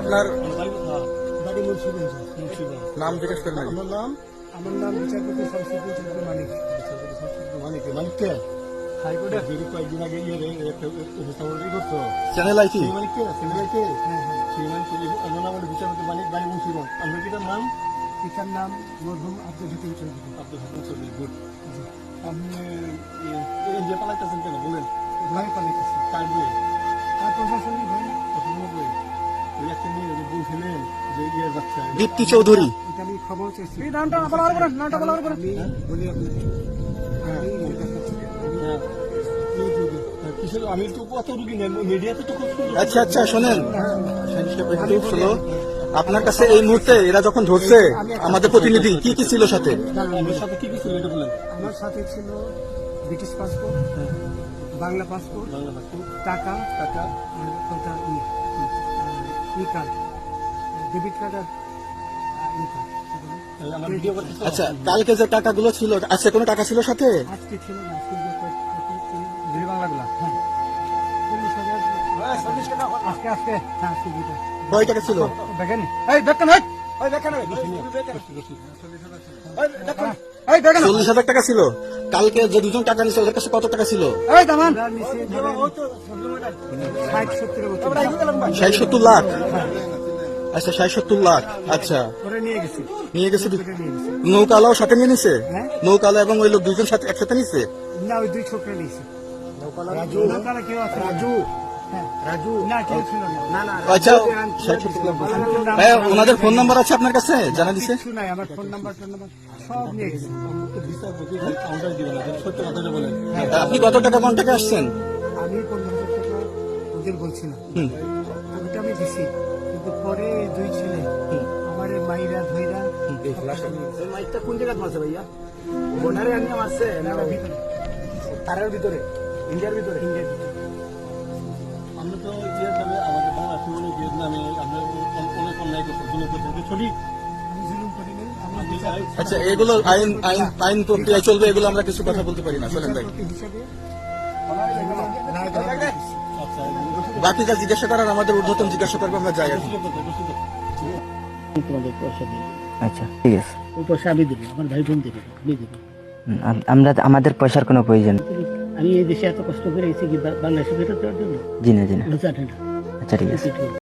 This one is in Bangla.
আপনার নাম জিজ্ঞেস করবেন আমার নাম আমার নাম বিচারপতি শামসুদ্দিন মানিক মানিক মানিক ইয়ে আমার বিচারপতি বাড়ি নাম পিতার নাম মরহুম আব্দুল হাকিম চৌধুরী। আব্দুল হাকিম চৌধুরী গুড আপনি এই যে পালাইতেছেন কেন? বলেন। ভাই পালাইতেছি। কার বই আর প্রশাসনিক ভাই প্রশাসনিক বই ইয়ে দীপ্তি চৌধুরী। এটা আমি চেয়েছি। নামটা নামটা বলি হ্যাঁ। হ্যাঁ। তো কত রুগী নেন মিডিয়াতে তো খুব আচ্ছা আচ্ছা শোনেন। slow। আপনার কাছে এই মুহূর্তে এরা যখন ধরছে আমাদের প্রতিনিধি কি কি ছিল সাথে? আমার সাথে কি কি ছিল এটা বলেন। আমার সাথে ছিল ব্রিটিশ পাসপোর্ট বাংলা পাসপোর্ট টাকা টাকা। ই কার্ড ডেবিট কার্ড আর ই কার্ড আচ্ছা কালকে যে টাকাগুলো ছিল আজকে কোনো টাকা ছিল সাথে? আজকে ছিল না আজকে বাংলাগুলা? হ্যাঁ। চল্লিশ হাজার। আজকে আজকে হ্যাঁ কয় টাকা ছিল। দেখেন? এই দেখেন চল্লিশ হাজার টাকা ছিল। কালকে যে দুজন টাকা নিছে ওদের কাছে কত টাকা ছিল? ষাট সত্তর লাখ। আচ্ছা ষাট সত্তর লাখ। আচ্ছা। নিয়ে গেছি। নিয়ে গেছে দু- করে নিয়ে গেছি। নৌকালাও সাথে নিয়ে নিছে? হ্যাঁ। নৌকালা এবং ওই লোক দুজন সাথে একসাথে নিছে? না ওই দুই ছোকরা নিয়েছে। নৌকালা রাজু রাজু। না কেউ ছিল না। না না আচ্ছা ওনাদের ফোন নাম্বার আছে আপনার কাছে? জানা দিছে? কিছু আমার ফোন নাম্বার সব নিয়ে আপনি কত টাকা কন্টাক্টে আসছেন? আমি পনেরো টাকা ওদের বলছিলাম হুম। ওটা আমি দিছি কিন্তু পরে দুই ছেলে আমার এই মাইরা ধইরা মাইকটা কোন জায়গায় মারছে ভাইয়া? আনিয়ে মারছে তারের ভিতরে ইন্ডিয়ার ভিতরে। ইন্ডিয়ার ভিতরে। বিচার আচ্ছা এগুলো আইন আইন আইন প্রক্রিয়া চলবে এগুলো আমরা কিছু কথা বলতে পারি না চলেন ভাই। বাকি যা জিজ্ঞাসা করার আমাদের ঊর্ধ্বতন জিজ্ঞাসা করবে আমরা যাই তোমাদের পয়সা দিই আচ্ছা ঠিক আছে। ওই পয়সা আমি দেবো আমার ভাই বোন দেবে আমি দেবো। আমরা আমাদের পয়সার কোনো প্রয়োজন নেই। আমি এই দেশে এত কষ্ট করে এসেছি কি বাংলাদেশে ফেরত দেওয়ার জন্য? জি না জি না। আচ্ছা ঠিক আছে।